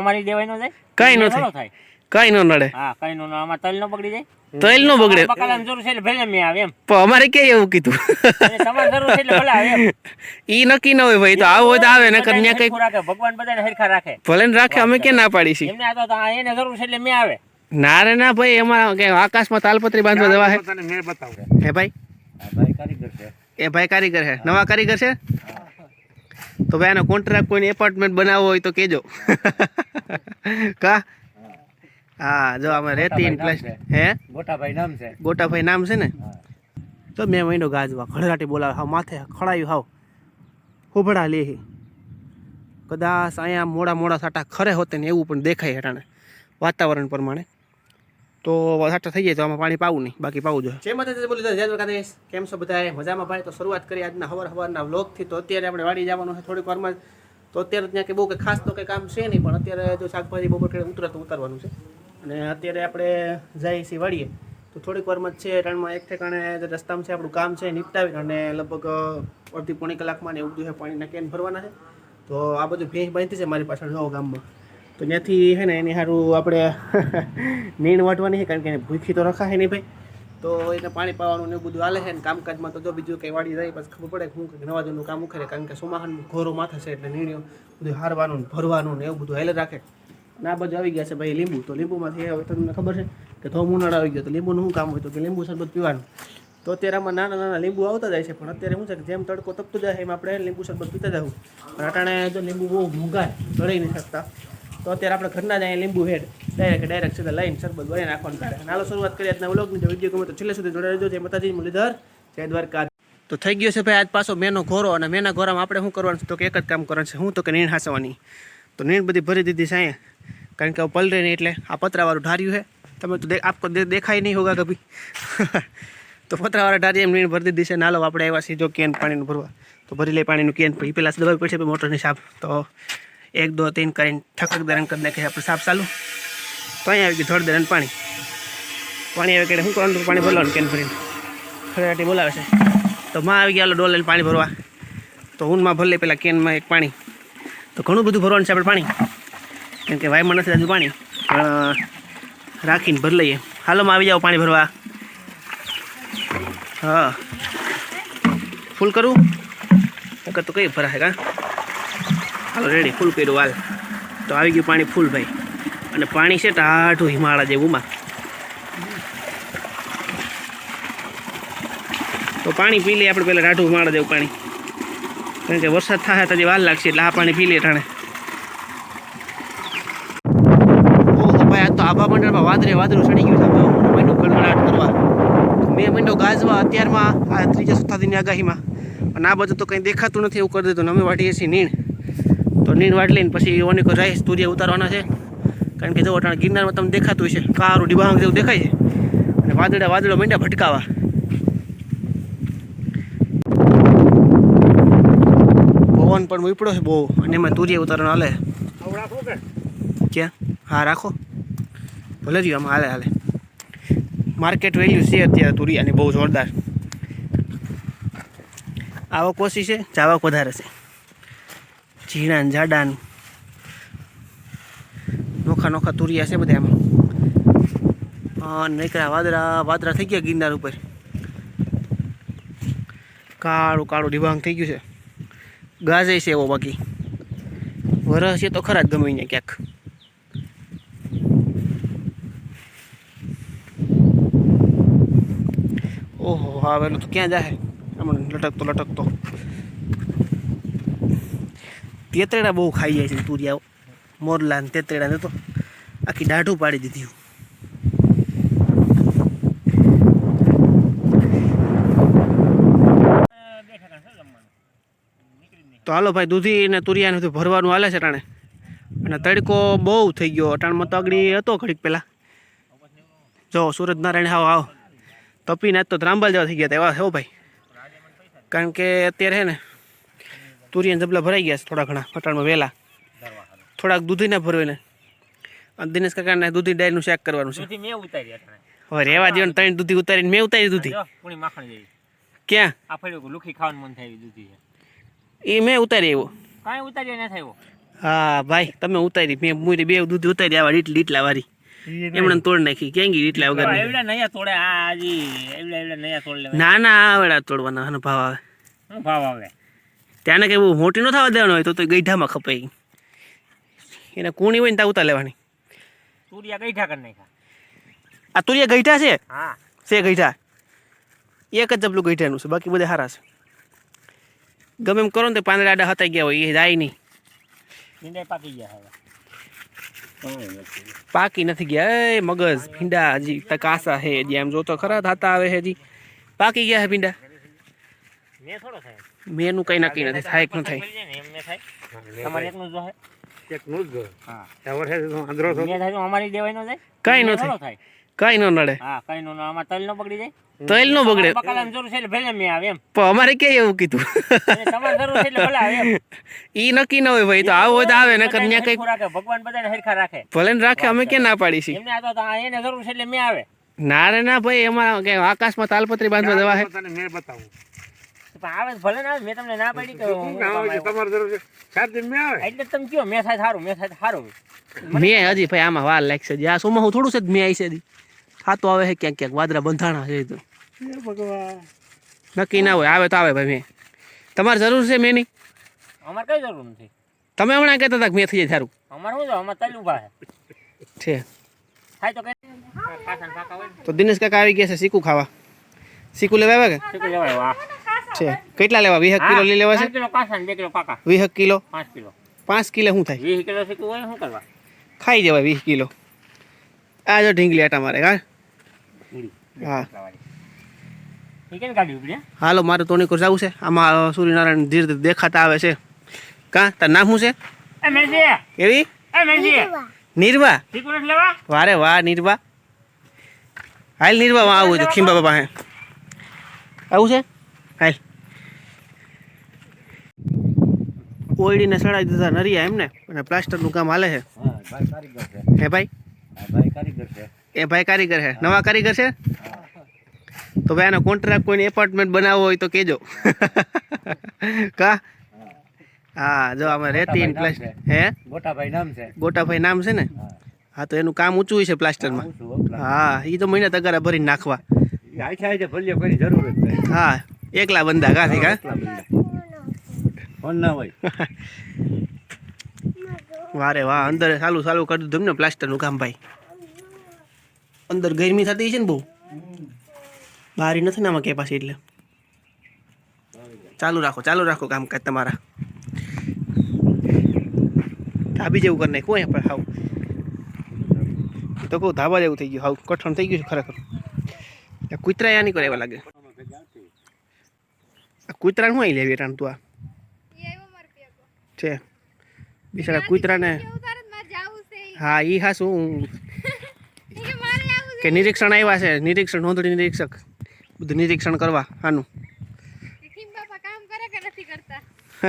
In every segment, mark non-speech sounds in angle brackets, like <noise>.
અમારી દેવાય નો જાય? કઈ ન થાય. કઈ ન નડે. હા કઈ નો અમાર તલ નો બગડી જાય. તલ નો બગડે. બકાલાની જરૂર છે એટલે ભલે મે આવે એમ. પણ અમારે કે એવું કીધું? તમારે જરૂર છે એટલે ભલે આવે એમ. <laughs> ઈ નક્કી ન હોય ભાઈ તો આવો તો આવે ને કન્યા કઈ રાખે ભગવાન બધાને હરખા રાખે. ભલે ને રાખે અમે કે ના પાડી છીએ? એમને આ તો આ એને જરૂર છે એટલે મેં આવે. ના રે ના ભાઈ એમાં કે આકાશમાં તાલપત્રી બાંધવા જવા હે? તને મેં બતાવું હે? ભાઈ? ભાઈ કારીગર છે. એ ભાઈ કારીગર છે નવા કારીગર છે? તો ભાઈ આનો કોન્ટ્રાક્ટ કોઈને એપાર્ટમેન્ટ બનાવવો હોય તો કેજો કા? હા જો આમાં રેતી પ્લસ હે? ગોટાભાઈ નામ છે. ગોટાભાઈ નામ છે ને? તો મેં મહિનો ગાજવા ખડરાટી બોલાવે હાવ માથે ખડાયું હાવ. હુભડા લે કદાચ અહીંયા મોડા મોડા સાટા ખરે હોતે ને એવું પણ દેખાય હેઠાણે વાતાવરણ પ્રમાણે. તો સાટા થઈ જાય, તો આમાં પાણી પાવું નહીં, બાકી પાવું જોઈએ. જે માતાજી બોલી જય દ્વારકાધીશ, કેમ છો બધા મજામાં ભાઈ? તો શરૂઆત કરી આજના હવાર હવારના વ્લોગથી. તો અત્યારે આપણે વાડી જવાનું છે થોડીક વારમાં. તો અત્યારે ત્યાં કે બહુ કંઈ ખાસ તો કંઈ કામ છે નહીં, પણ અત્યારે જો શાકભાજી બપોર કે ઉતરે તો ઉતારવાનું છે. અને અત્યારે આપણે જઈએ છીએ વાડીએ. તો થોડીક વારમાં જ છે રણમાં એક ઠેકાણે રસ્તામાં છે, આપણું કામ છે નિપટાવી અને લગભગ અડધી પોણી કલાકમાં ને એવું બધું છે, પાણીના કેન ભરવાના છે. તો આ બધું ભેંસ બાંધી છે મારી પાછળ, જો ગામમાં. તો ત્યાંથી છે ને એની સારું આપણે <laughs> નીણ વાટવાની છે કારણ કે એને ભૂખી તો રખાય નહીં ભાઈ. તો એને પાણી પાવાનું ને બધું હાલે છે ને કામકાજમાં તો જો બીજું કંઈ વાળી જાય, પછી ખબર પડે કે હું કંઈક નવા જૂનું કામ ઉખરે કારણ કે સોમાહન ઘોરો માથે છે એટલે નીણ્યો બધું હારવાનું ભરવાનું ને એવું બધું હાલે રાખે. ના બધું આવી ગયા છે ભાઈ લીંબુ, તો લીંબુમાંથી હવે તમને ખબર છે કે ધોમ ઉનાળો આવી ગયો, તો લીંબુનું શું કામ હોય? તો કે લીંબુ શરબત પીવાનું. તો અત્યારે આમાં નાના નાના લીંબુ આવતા જાય છે, પણ અત્યારે શું છે કે જેમ તડકો તપતો જાય એમ આપણે લીંબુ શરબત પીતા જવું પણ અટાણે જો લીંબુ બહુ મોંઘા ગળી નહીં શકતા. તો અત્યારે આપણે ઘરના જ અહીંયા લીંબુ હેડ. ડાયરેક્ટ ડાયરેક્ટ સીધા લઈને સરબત બનાવી નાખવાનું તારે નાલો શરૂઆત કરીએ આજના વ્લોગની જો વીડિયો ગમે તો છેલ્લે સુધી જોડાઈ રહેજો. જય માતાજી મુરલીધર, જય દ્વારકા તો થઈ ગયો છે ભાઈ આજ પાછો મેનો ઘોરો અને મેના ઘોરામાં આપણે શું કરવાનું છે? તો કે એક જ કામ કરવાનું છે. હું તો કે નીણ હાંસવાની. તો નીણ બધી ભરી દીધી છે અહીંયા. કારણ કે પલરે નહીં એટલે આ પતરાવાળું ઢાર્યું છે. તમે તો આપકો દેખાય નહીં હોગા કભી. <laughs> તો પતરાવાળા ઢારી એમ નીણ ભરી દીધી છે. નાલો આપણે આવ્યા છીએ કેન પાણીનું ભરવા. તો ભરી લઈ પાણીનું કેન. પછી પહેલાં દબાવી પડશે મોટરની સાફ. તો એક, દો, ત્રણ કરીને ઠકક દરણ કરી નાખે આપણે સાફ ચાલુ. તો અહીંયા આવી ગયું ધડ દરન પાણી. પાણી આવે કે શું કરવાનું પાણી ભરવાનું કેન ભરીને. ફરી બોલાવે છે. તો માં આવી ગયા ડોલ લઈને પાણી ભરવા. તો ઊનમાં ભરી લઈ પેલા કેનમાં એક પાણી. તો ઘણું બધું ભરવાનું છે આપણે પાણી. કેમ કે વાયમાં નથી હજુ પાણી. પણ રાખીને ભરી લઈએ. હાલોમાં આવી જાઓ પાણી ભરવા. હા. ફૂલ કરું? તો કઈ ભરાય કા હાલો રેડી ફૂલ કર્યું હાલ. તો આવી ગયું પાણી ફૂલ ભાઈ. અને પાણી છે ટાઢું હિમાળા જેવુંમાં તો પાણી પી લઈએ આપણે પહેલાં ટાઢું હિમાળા જેવું પાણી. કારણ કે વરસાદ થાય તો હજી વાર લાગશે એટલે આ પાણી પી લઈએ ટાણે. આભા મંડળમાં વાદરે વાદળું ચડી ગયું છે. મહિનો ગણગણાટ કરવા. મેં મહિનો ગાજવા અત્યારમાં આ ત્રીજા ચોથા આગાહીમાં. અને આ બધું તો કંઈ દેખાતું નથી એવું કરી દીધું. અમે વાટીએ છીએ નીણ. તો નીણ વાટ લઈને પછી ઓનિકો રાઈસ તુરિયા ઉતારવાના છે. કારણ કે જો અટાણે ગિરનારમાં તમને દેખાતું હશે. કારું ડિબાંગ જેવું દેખાય છે. અને વાદળા વાદળો મીંડા ભટકાવા. પવન પણ ઉપડો છે બહુ. અને એમાં તુરિયા ઉતારવાનું હાલે. ક્યાં? હા, રાખો. ભલે રહ્યું આમાં હાલે હાલે. માર્કેટ વેલ્યુ છે અત્યારે તુરિયાની, બહુ જોરદાર. આવક ઓછી છે, જાવક વધારે છે. ઝીણા ને જાડા નોખા નોખા તુરિયા છે બધા એમાં નીકળ્યા વાદળા વાદરા થઈ ગયા ગિરનાર ઉપર. કાળું કાળું ડિબાંગ થઈ ગયું છે. ગાજે છે એવો બાકી. વરસ છે તો ખરા જ ગમે અહીંયા ક્યાંક. ઓહો, હા પેલું તો ક્યાં જાય હમણાં લટકતો લટકતો. તેતરેડા બહુ ખાઈ જાય છે તુરિયાઓ મોરલા ને તેતરેડા ને તો આખી દાઢું પાડી દીધી તો હાલો ભાઈ, દૂધી ને તુરિયા ને બધું ભરવાનું હાલે છે ટાણે. અને તડકો બહુ થઈ ગયો. અટાણમાં તો આગળ હતો ઘડીક પહેલાં. જો, સુરત નારાયણ હાવ આવ તપીને તો ત્રાંબાલ જેવા થઈ ગયા હતા. એવા હો ભાઈ. કારણ કે અત્યારે હે ને તુરિયાના જબલા ભરાઈ ગયા છે થોડા ઘણા અટાણમાં વહેલા થોડાક દૂધીના ભરવાને. અને દિનેશ કાકાને દૂધી ડાયરનું શેક કરવાનું છે. ઉતારી હવે રેવા દેવાનું ત્રણ દૂધી ઉતારીને મેં ઉતારી દૂધી. જો, પૂણી માખણ જેવી. ક્યાં? આ ફળ્યું લુખી ખાવાનું મન થાય દૂધી એ મેં ઉતારી આવ્યો. કાંઈ ઉતારી ના થાય હા ભાઈ તમે ઉતારી. મેં મુરી બે દૂધી ઉતારી આવા લીટ લીટલા વાળી એમણે તોડ નાખી. ક્યાં ગઈ લીટલા વગર એવડા નયા તોડે આ હજી એવડા એવડા નયા તોડ લેવાય. ના ના આવડા તોડવાના ભાવ આવે. ભાવ આવે? ત્યાંને કે બહુ મોટી ન થવા દેવાનું હોય તો તો ગઈઢામાં ખપાઈ એને કૂણી હોય ને ત્યાં ઉતાર લેવાની. તુરિયા ગૈઠા કરી નાખ્યા. આ તુરિયા ગઈઢા છે? હા. છે ગઈઢા. એક જ જબલું ગઈઢાનું છે બાકી બધા સારા છે. ગમે એમ કરો ને તો પાંદડા આડા હતાઈ ગયા હોય એ જાય નહીં. પાકી ગયા હવે. પાકી નથી ગયા. એ મગજ ભીંડા હજી તક હે હજી. આમ જોતો ખરા થાતા આવે હે હજી. પાકી ગયા હે ભીંડા? થોડો થાય મેનું કઈ નક્કી નથી થાય કે ન થાય? તમારે એકનું જો હે એક જ હા. આંધળો તો અમારી દેવાય ન જાય કઈ ન થાય. કઈ ન નડે. હા કઈ ન અમાર તલ નો પકડી જાય. તલ નો બગડે. બકાલાની જરૂર છે એટલે ભલે મે આવે એમ. પણ અમારે કે એવું કીધું? તમારે જરૂર છે એટલે ભલે આવે એમ. ઈ નક્કી ન હોય ભાઈ તો આવો તો આવે નકર ન્યા કઈ રાખે ભગવાન બધાને હરખા રાખે. ભલે ને રાખે અમે કે ના પાડી છીએ? એમને આ તો આ એને જરૂર છે એટલે મે આવે. ના રે ના ભાઈ એમાં કે આકાશમાં તાલપત્રી બાંધવા દેવા હે? તને મે બતાવું. આવે ભલે ના આવે મેં તમને ના પાડી કે આવે છે? આવ્યો. તમારે જરૂર છે? સાત દિન મેં આવે? એટલે તમે કયો મેં થાય સારું મેં થાય સારું મેં હજી ભાઈ આમાં વાર લાગશે હજી. આ સોમાં હું થોડું છે જ મેં આવી છે હા તો આવે છે ક્યાંક ક્યાંક. વાદરા બંધાણા છે તો. ભગવાન. નક્કી ના હોય આવે તો આવે ભાઈ મેં. તમારે જરૂર છે મેં નહીં અમારે કઈ જરૂર નથી. તમે હમણાં કહેતા હતા કે મેં થઈ જાય સારું. અમારે શું છે? અમારે તલ ઊભા છે. છે. થાય તો કઈ. પાછા ને પાકા હોય ને તો દિનેશ કાકા આવી ગયા છે શીખું ખાવા. શીખું લેવા આવ્યા કે? શીખું લેવા કે છે. કેટલા લેવા? વીસ કિલો લઈ લેવા છે? પાંચ કિલો કાસા ને બે કિલો પાકા. વીસ કિલો? પાંચ કિલો. પાંચ કિલો શું થાય? વીસ કિલો શીખવું હોય શું કરવા? ખાઈ જવાય વીસ કિલો. આ જો ઢીંગલી આટા મારે હા? હા. એ કેમ કાઢી ઉપડે હાલો મારે તોણીકોર જવું છે. આમાં સૂર્યનારાયણ ધીરે ધીરે દેખાતા આવે છે. કા? તાર નામ શું છે? એ મેસી. એવી એ મેસી. નિર્વા. શીખવું નથી લેવા? વારે વાહ નિર્વા. હાલ નિર્વા માં આવું છે ખીંબા પાસે આવું છે? હાલ. ઓયડીને સડાવી દીધા નરિયા એમને. અને પ્લાસ્ટરનું કામ હાલે છે. હા ભાઈ એ ભાઈ કારીગર છે. નવા કારીગર છે? તો ભાઈ આનો કોન્ટ્રાક્ટ કોઈને એપાર્ટમેન્ટ બનાવવો હોય તો કહેજો. કા? હા. જો આમાં રેતી ને પ્લાસ્ટર હે? ગોટાભાઈ નામ છે. ગોટાભાઈ નામ છે ને? હા. તો એનું કામ ઊંચું છે પ્લાસ્ટરમાં. હું એ તો મહિના તગારા ભરીને નાખવા. હા. એકલા બંધા કાથી કા? ના હોય? વારે વાહ અંદર સાલું ચાલુ કરી દીધું ને પ્લાસ્ટરનું કામ ભાઈ. અંદર ગરમી થતી છે ને બહુ? બારી નથી ને આમાં કે પાછી એટલે. ચાલુ રાખો ચાલુ રાખો કામકાજ તમારા. ધાબી જેવું કરી નાખ્યું અહીંયા પણ હાવ. તો કહું ધાબા જેવું થઈ ગયું હાવ કઠણ થઈ ગયું છે ખરેખર. કૂતરા યા નહીં કરે એવા લાગે. કૂતરાને શું અહીં લેવી એટાણ તું આ? છે. બિચારા કૂતરાને હા એ હા શું <laughs> કે નિરીક્ષણ આવ્યા છે. નિરીક્ષણ નોંધણી નિરીક્ષક. બધું નિરીક્ષણ કરવા આનું <laughs>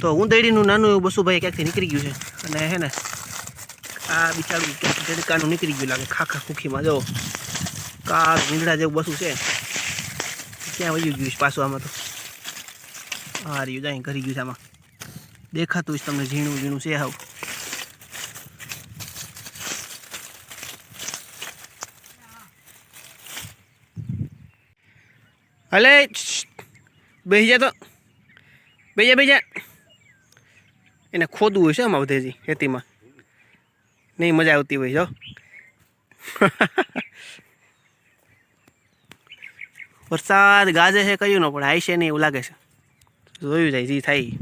તો ઊંધેડીનું નાનું એવું બસુભાઈ ક્યાંકથી નીકળી ગયું છે. અને હે ને આ બિચારું ક્યાંક ઝડકાનું નીકળી ગયું લાગે. ખાખા ખુખીમાં જો. કાર મીંદડા જેવું બસું છે. ક્યાં વયું ગયું છે પાછું આમાં તો? આ રહ્યું જાય ઘરી ગયું છે આમાં. દેખાતું છે તમને ઝીણું ઝીણું છે આવું. હલે બેસી જા તો. બેજા બેજા એને ખોદવું હોય છે આમાં બધેજી ખેતીમાં. નહીં મજા આવતી હોય જો <laughs> વરસાદ ગાજે છે કયું ન, પણ આઈશે નહીં એવું લાગે છે. જોયું જાય, જે થાય.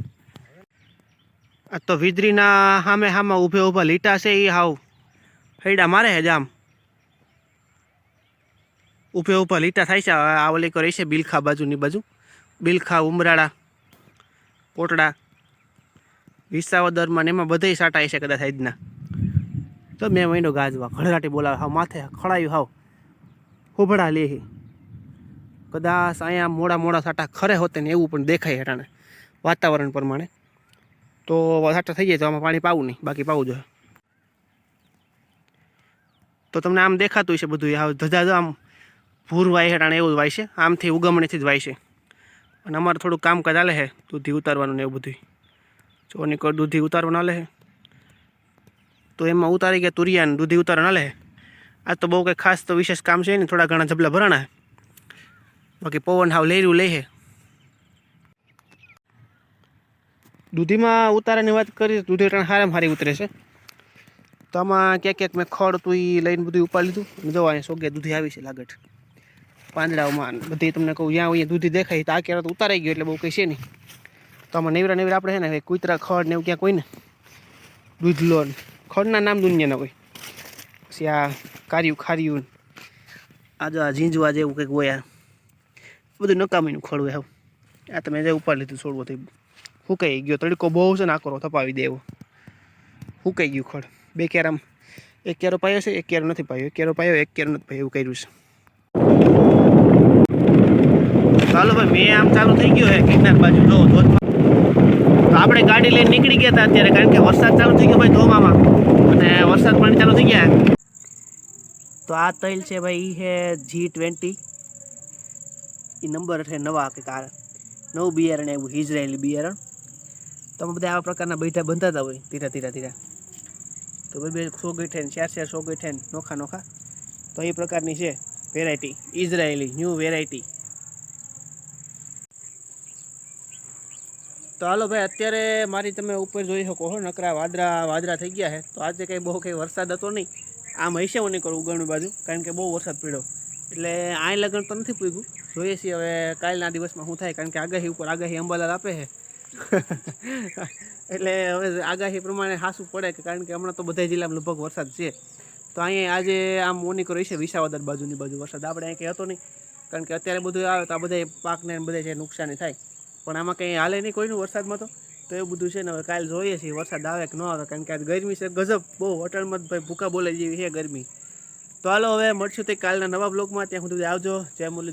આ તો વીજળીના સામે સામે ઊભે ઊભા લીટા છે એ હાવ. હૈડા મારે છે જામ. ઊભે ઊભા લીટા થાય છે, આ ઓલી કરી છે બિલખા બાજુની બાજુ. બિલખા, ઉમરાળા, પોટડા. વિસાવદરમાં ને એમાં બધાય સાટાય છે કદાચ આજના. તો મેં મહિનો ગાજવા ખળરાટી બોલાવે, હાવ માથે ખળાયું હાવ. હોભળા લે હે. કદાચ અહીંયા મોડા મોડા સાટા ખરે હોતે ને એવું પણ દેખાય હેઠાણે વાતાવરણ પ્રમાણે. તો સાટા થઈ જાય તો આમાં પાણી પાવું નહીં, બાકી પાવું જોઈએ તો તમને આમ દેખાતું છે બધું, આ ધજા આમ ભૂર વાય હેઠાણે એવું જ વાય છે, આમથી ઉગમણીથી જ વાય છે. અને અમારે થોડું કામકાજ ચાલે છે દૂધી ઉતારવાનું ને એવું બધું ચોની કોઈ દૂધી ઉતારવાનું હાલે છે તો એમાં ઉતારી ગયા તુરિયાને દૂધી ઉતારવાનું હાલે છે આજ તો બહુ કંઈ ખાસ તો વિશેષ કામ છે નહીં, થોડા ઘણા જબલા ભરાણા બાકી પવન હાવ લેર્યું લે છે દૂધીમાં ઉતારાની વાત કરીએ દૂધી ત્રણ હારામાં હારી ઉતરે છે. તો આમાં ક્યાંક ક્યાંક મેં ખડ હતું એ લઈને બધું ઉપાડી લીધું. અને જોવા અહીંયા સોગે દૂધી આવી છે લાગટ પાંદડાઓમાં બધી તમને કહું, જ્યાં અહીંયા દૂધી દેખાય તો આ ક્યારે તો ઉતારાઈ ગયો એટલે બહુ કંઈ છે નહીં. તો આમાં નેવરા નેવરા આપણે છે ને કૂતરા, ખડ ને એવું ક્યાંક હોય ને દૂધ ને, ખડના નામ દુનિયાના હોય. પછી આ કાર્યું ખાર્યું આ જો આ ઝીંઝવા જેવું કંઈક હોય આ. બધું નકામીનું ખડું હાવ. આ તમે જે ઉપાડી લીધું છોડવો થઈ હુકાઈ ગયો. તડકો બહુ છે ને આકરો થપાવી દેવો. હુકાઈ ગયું ખડ. બે કેરામ. એક કેરો પાયો છે, એક કેરો નથી પાયો. એક કેરો પાયો, એક કેરો નથી પાયો, એવું કર્યું છે. ચાલો ભાઈ, મેં આમ ચાલુ થઈ ગયો હે ગિરનાર બાજુ જો ધોધમાં તો આપણે ગાડી લઈને નીકળી ગયા હતા અત્યારે, કારણ કે વરસાદ ચાલુ થઈ ગયો ભાઈ ધોમામાં અને વરસાદ પાણી ચાલુ થઈ ગયા. તો આ તૈલ છે ભાઈ છે જી ટ્વેન્ટી એ નંબર અઠે નવા કે કાર નવું બિયારણ આવ્યું ઇઝરાયેલી બિયારણ. તમે બધા આવા પ્રકારના બેઠા બંધાતા હોય, ધીરા ધીરા ધીરા. તો બે બે સો ગઈઠે ચાર ચાર સો ગઈઠે નોખા નોખા. તો એ પ્રકારની છે વેરાયટી ઇઝરાયેલી ન્યૂ વેરાયટી તો હાલો ભાઈ, અત્યારે મારી તમે ઉપર જોઈ શકો છો નકરા વાદળા વાદળા થઈ ગયા છે. તો આજે કંઈ બહુ કંઈ વરસાદ હતો નહીં. આમ હશે હું નહીં કરું ઉગણની બાજુ, કારણ કે બહુ વરસાદ પડ્યો. એટલે આ લગન તો નથી પૂગ્યું. જોઈએ છીએ હવે કાલના દિવસમાં શું થાય, કારણ કે આગાહી ઉપર આગાહી અંબાલાલ આપે છે. <laughs> એટલે હવે આગાહી પ્રમાણે હાસું પડે કે કારણ કે હમણાં તો બધા જિલ્લામાં લગભગ વરસાદ છે. તો અહીંયા આજે આમ મોની કરો છે વિસાવદર બાજુની બાજુ વરસાદ. આપણે અહીં કંઈ હતો નહીં, કારણ કે અત્યારે બધું આવે તો આ બધા પાકને બધે છે નુકસાની થાય. પણ આમાં કંઈ હાલે નહીં કોઈનું વરસાદમાં તો. તો એ બધું છે ને હવે કાલે જોઈએ છીએ વરસાદ આવે કે ન આવે, કારણ કે આજ ગરમી છે. ગજબ, બહુ હોટલમાં ભાઈ ભૂકા બોલે જેવી છે ગરમી. તો હાલો હવે મળશું તે કાલના નવા બ્લોગમાં ત્યાં સુધી આવજો. જય મુરલી